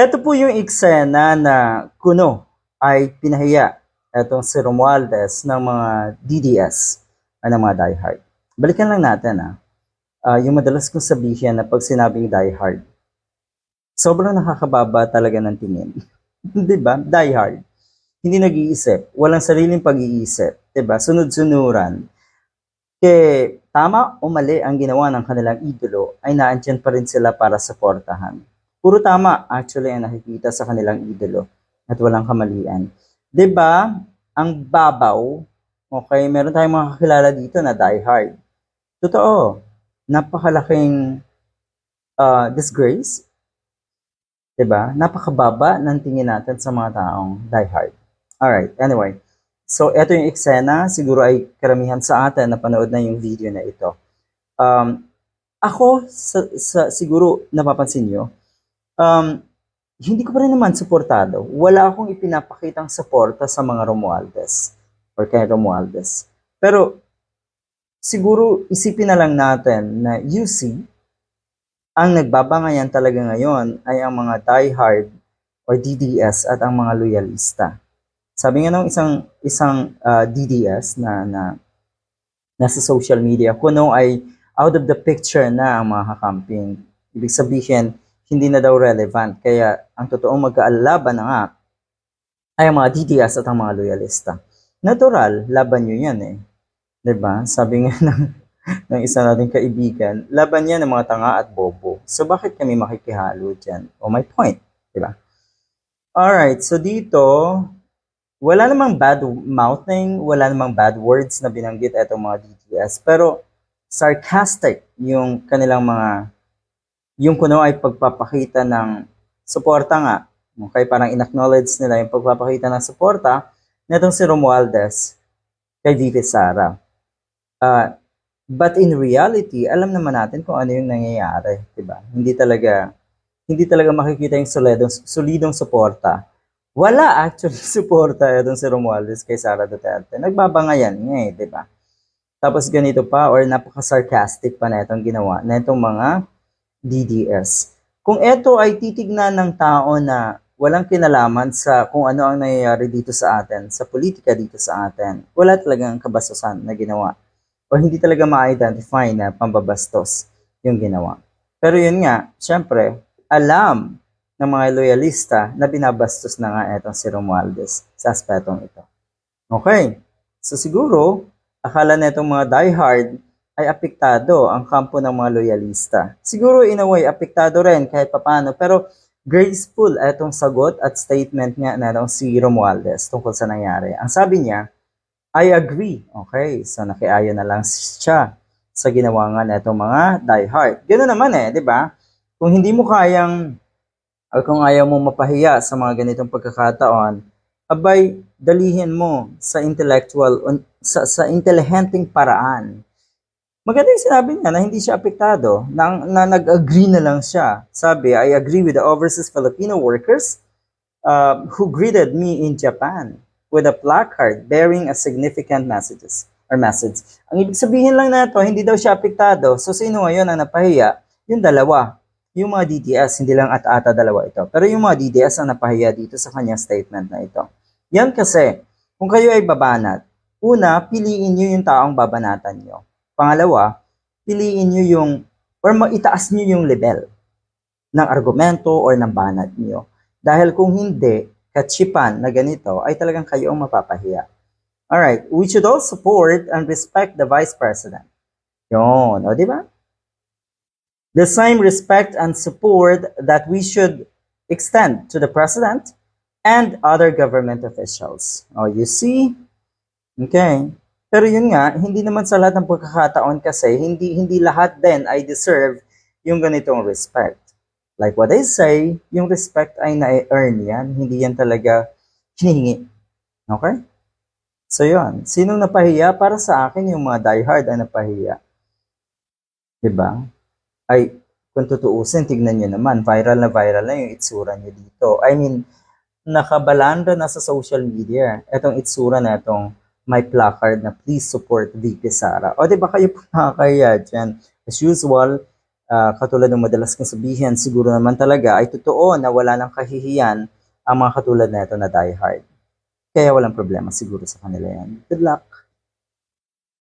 Ito po yung eksena na kuno ay pinahiya etong si Romualdez ng mga DDS ng mga diehard. Balikan lang natin ah. Ah, yung madalas kong sabihin na pag sinabing diehard, sobrang nakakababa talaga ng tingin. 'Di ba? Diehard. Hindi nag-iisip, walang sariling pag-iisip, 'di ba? Sunod-sunuran. Kaya tama o mali ang ginawa ng kanilang idolo, ay naandyan pa rin sila para suportahan. Puro tama actually ang nakikita sa kanilang idolo at walang kamalian. 'Di ba? Ang babaw, okay, meron tayong mga kakilala dito na diehard. Totoo, napakalaking ah, disgrace 'di ba? Napakababa ng tingin natin sa mga taong diehard. Alright, anyway. So, ito yung eksena. Siguro ay karamihan sa atin na panood na yung video na ito. Um, ako, sa, sa, siguro napapansin nyo, um, hindi ko pa rin naman suportado. Wala akong ipinapakitang suporta sa mga Romualdez or kay Romualdez. Pero, siguro isipin na lang natin na UC, ang nagbabangayan talaga ngayon ay ang mga diehard or DDS at ang mga loyalista. Sabi nga ng isang isang ah, DDS na na nasa social media, kuno ay out of the picture na ang mga kakamping. Ibig sabihin, hindi na daw relevant. Kaya ang totoong magkaalaban na nga ay ang mga DDS at ang mga loyalista. Natural, laban nyo yan eh. ba? Sabi nga ng, ng isa nating kaibigan, laban yan ng mga tanga at bobo. So bakit kami makikihalo dyan? O my point, ba? Alright, so dito, wala namang bad mouthing, wala namang bad words na binanggit itong mga DTS, pero sarcastic yung kanilang mga, yung kuno ay pagpapakita ng suporta nga. Okay, parang in-acknowledge nila yung pagpapakita ng suporta nitong si Romualdez kay VP Sara. Ah, but in reality, alam naman natin kung ano yung nangyayari, 'di ba? Hindi talaga hindi talaga makikita yung solidong, solidong suporta. Wala actually suporta itong si Romualdez kay Sara Duterte. Nagbabangayan nga eh, di ba? Tapos ganito pa or napaka-sarcastic pa na itong ginawa na itong mga DDS. Kung ito ay titignan ng tao na walang kinalaman sa kung ano ang nangyayari dito sa atin, sa politika dito sa atin, wala talagang kabastusan na ginawa. O hindi talaga ma-identify na pambabastos yung ginawa. Pero yun nga, syempre, alam ng mga loyalista na binabastos na nga itong si Romualdez sa aspetong ito. Okay, so siguro, akala na itong mga diehard ay apektado ang kampo ng mga loyalista. Siguro in a way, apektado rin kahit papano, pero graceful itong sagot at statement niya na si Romualdez tungkol sa nangyari. Ang sabi niya, I agree. Okay, so nakiayo na lang siya sa ginawa nga na itong mga diehard. Ganoon naman eh, di ba? Kung hindi mo kayang o kung ayaw mo mapahiya sa mga ganitong pagkakataon, abay, dalihin mo sa intellectual, sa, sa intelligenteng paraan. Maganda yung sinabi niya na hindi siya apektado, na, na nag-agree na lang siya. Sabi, I agree with the overseas Filipino workers uh, who greeted me in Japan with a placard bearing a significant messages or message. Ang ibig sabihin lang na ito, hindi daw siya apektado. So, sino ngayon ang napahiya? Yung dalawa yung mga DDS, hindi lang at-ata dalawa ito. Pero yung mga DDS ang napahiya dito sa kanyang statement na ito. Yan kasi, kung kayo ay babanat, una, piliin nyo yung taong babanatan nyo. Pangalawa, piliin nyo yung, or maitaas nyo yung level ng argumento or ng banat nyo. Dahil kung hindi, katsipan na ganito, ay talagang kayo ang mapapahiya. Alright, we should all support and respect the Vice President. Yun, o di ba? the same respect and support that we should extend to the president and other government officials. Oh, you see? Okay. Pero yun nga, hindi naman sa lahat ng pagkakataon kasi, hindi, hindi lahat din ay deserve yung ganitong respect. Like what I say, yung respect ay na-earn yan, hindi yan talaga hinihingi. Okay? So yun, sinong napahiya? Para sa akin, yung mga diehard ang napahiya. ba? ay kung tutuusin, tignan nyo naman, viral na viral na yung itsura nyo dito. I mean, nakabalanda na sa social media itong itsura na itong may placard na please support VP Sara. O di ba kayo po nakakaya dyan? As usual, ah, katulad ng madalas kong sabihin, siguro naman talaga ay totoo na wala ng kahihiyan ang mga katulad na ito na diehard. Kaya walang problema siguro sa kanila yan. Good luck!